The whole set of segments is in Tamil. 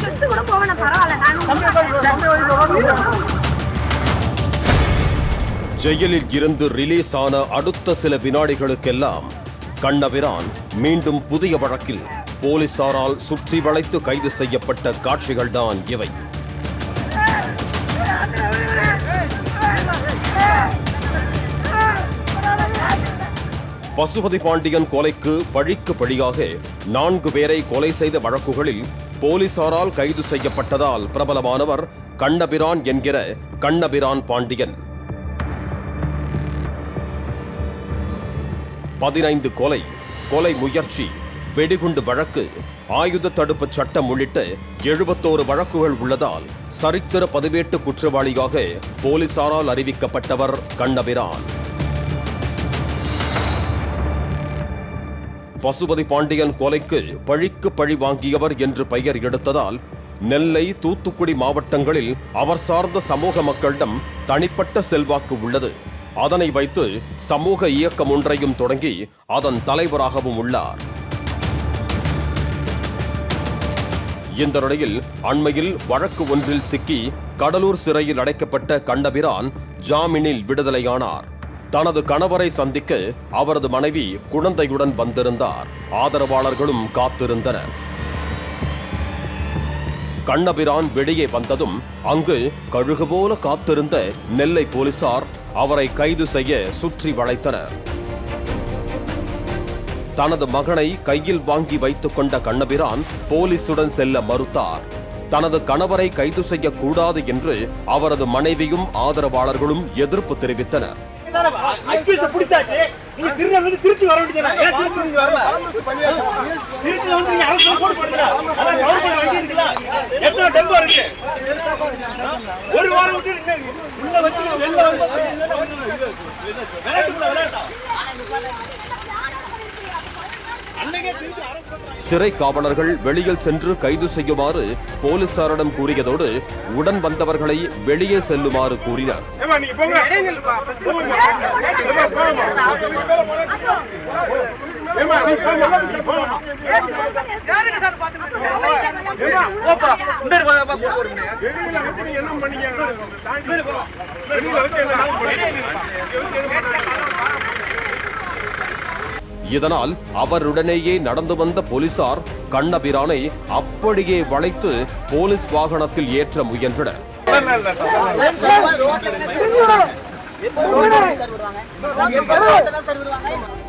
செத்து கூட போவேன் பரவாயில்ல ஜெயிலில் இருந்து ரிலீஸ் ஆன அடுத்த சில வினாடிகளுக்கெல்லாம் கண்ணபிரான் மீண்டும் புதிய வழக்கில் போலீசாரால் சுற்றி வளைத்து கைது செய்யப்பட்ட காட்சிகள்தான் இவை. பசுபதி பாண்டியன் கொலைக்கு பழிக்கு பழியாக நான்கு பேரை கொலை செய்த வழக்குகளில் போலீசாரால் கைது செய்யப்பட்டதால் பிரபலமானவர் கண்ணபிரான் என்கிற கண்ணபிரான் பாண்டியன். பதினைந்து கொலை கொலை முயற்சி வெடிகுண்டு வழக்கு ஆயுத தடுப்பு சட்டம் உள்ளிட்ட எழுபத்தோரு வழக்குகள் உள்ளதால் சரித்திர பதிவேட்டு குற்றவாளியாக போலீசாரால் அறிவிக்கப்பட்டவர் கண்ணபிரான். பசுபதி பாண்டியன் கொலைக்கு பழிக்கு பழி வாங்கியவர் என்று பெயர் எடுத்ததால் நெல்லை தூத்துக்குடி மாவட்டங்களில் அவர் சார்ந்த சமூக மக்களிடம் தனிப்பட்ட செல்வாக்கு உள்ளது. அதனை வைத்து சமூக இயக்கம் ஒன்றையும் தொடங்கி அதன் தலைவராகவும் உள்ளார். இந்த நிலையில் அண்மையில் வழக்கு ஒன்றில் சிக்கி கடலூர் சிறையில் அடைக்கப்பட்ட கண்டபிரான் ஜாமீனில் விடுதலையானார். தனது கணவரை சந்திக்க அவரது மனைவி குழந்தையுடன் வந்திருந்தார். ஆதரவாளர்களும் காத்திருந்தனர். கண்ணபிரான் வெளியே வந்ததும் அங்கு கழுகு போல காத்திருந்த நெல்லை போலீசார் அவரை கைது செய்ய சுற்றி வளைத்தனர். தனது மகனை கையில் வாங்கி வைத்துக் கொண்ட கண்ணபிரான் போலீசுடன் செல்ல மறுத்தார். தனது கணவரை கைது செய்யக்கூடாது என்று அவரது மனைவியும் ஆதரவாளர்களும் எதிர்ப்பு தெரிவித்தனர். அக்யூஸ பிடிச்சாச்சு. நீங்க திருநெல்வேலி திருச்சி வர வேண்டியது ஏன் திருச்சி நீங்க வரல? திருச்சியில வந்து நீங்க அரசு போட்டு அதான் கவர்மெண்ட் வண்டி இருக்குல்ல எத்தனை டெம்போ இருக்கு? ஒரு வாரம் விட்டு உள்ள வச்சு வெளில வந்து விளையாட்டுக்குள்ள விளையாட்டா சிறை காவலர்கள் வெளியில் சென்று கைது செய்யுமாறு போலீசாரிடம் கூறியதோடு உடன் வந்தவர்களை வெளியே செல்லுமாறு கூறினர். ஏமா நீங்க போங்க ஏமா நீ போங்க நீ போங்க வெளியில வச்சு நீங்க என்ன பண்ணீங்க வெளியில வச்சு என்ன பண்ணீங்க இதனால் அவருடனேயே நடந்து வந்த போலீசார் கண்ணபிரானை அப்படியே வளைத்து போலீஸ் வாகனத்தில் ஏற்ற முயன்றனர்.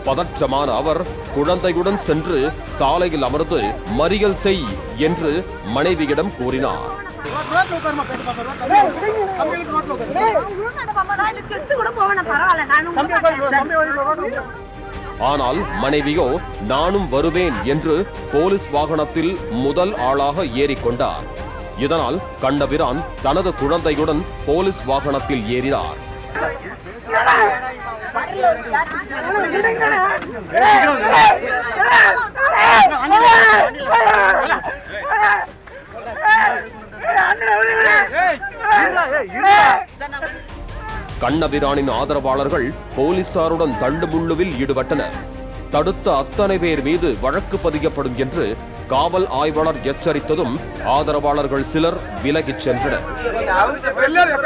பதற்றமான அவர் குழந்தையுடன் சென்று சாலையில் அமர்ந்து மறியல் செய் என்று மனைவியிடம் கூறினார். செத்து கூட போவேன் பரவாயில்ல ஆனால் மனைவியோ நானும் வருவேன் என்று போலீஸ் வாகனத்தில் முதல் ஆளாக ஏறிக்கொண்டார் இதனால் கண்ணபிரான் தனது குழந்தையுடன் போலீஸ் வாகனத்தில் ஏறினார் கண்ணபிரானின் ஆதரவாளர்கள் போலீசாருடன் தள்ளுமுள்ளுவில் ஈடுபட்டனர். தடுத்த அத்தனை பேர் மீது வழக்கு பதியப்படும் என்று காவல் ஆய்வாளர் எச்சரித்ததும் ஆதரவாளர்கள் சிலர் விலகிச் சென்றனர். எல்லாரும்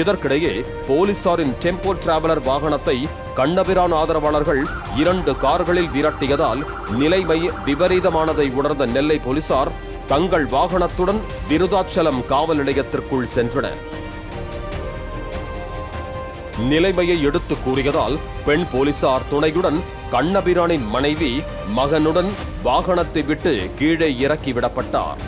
இதற்கிடையே போலீசாரின் டெம்போ டிராவலர் வாகனத்தை கண்ணபிரான் ஆதரவாளர்கள் இரண்டு கார்களில் விரட்டியதால் நிலைமை விபரீதமானதை உணர்ந்த நெல்லை போலீசார் தங்கள் வாகனத்துடன் விருதாச்சலம் காவல் நிலையத்திற்குள் சென்றனர். நிலைமையை எடுத்து கூறியதால் பெண் போலீசார் துணையுடன் கண்ணபிரானின் மனைவி மகனுடன் வாகனத்தை விட்டு கீழே இறக்கி விடப்பட்டார்.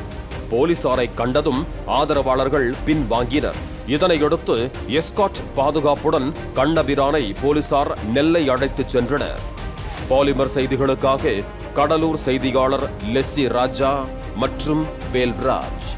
போலீசாரை கண்டதும் ஆதரவாளர்கள் பின்வாங்கினர். இதனையடுத்து எஸ்காட் பாதுகாப்புடன் கண்ணபிரானை போலீசார் நெல்லை அழைத்துச் சென்றனர். பாலிமர் செய்திகளுக்காக கடலூர் செய்தியாளர் லெஸ்ஸி ராஜா மற்றும் வேல்ராஜ்.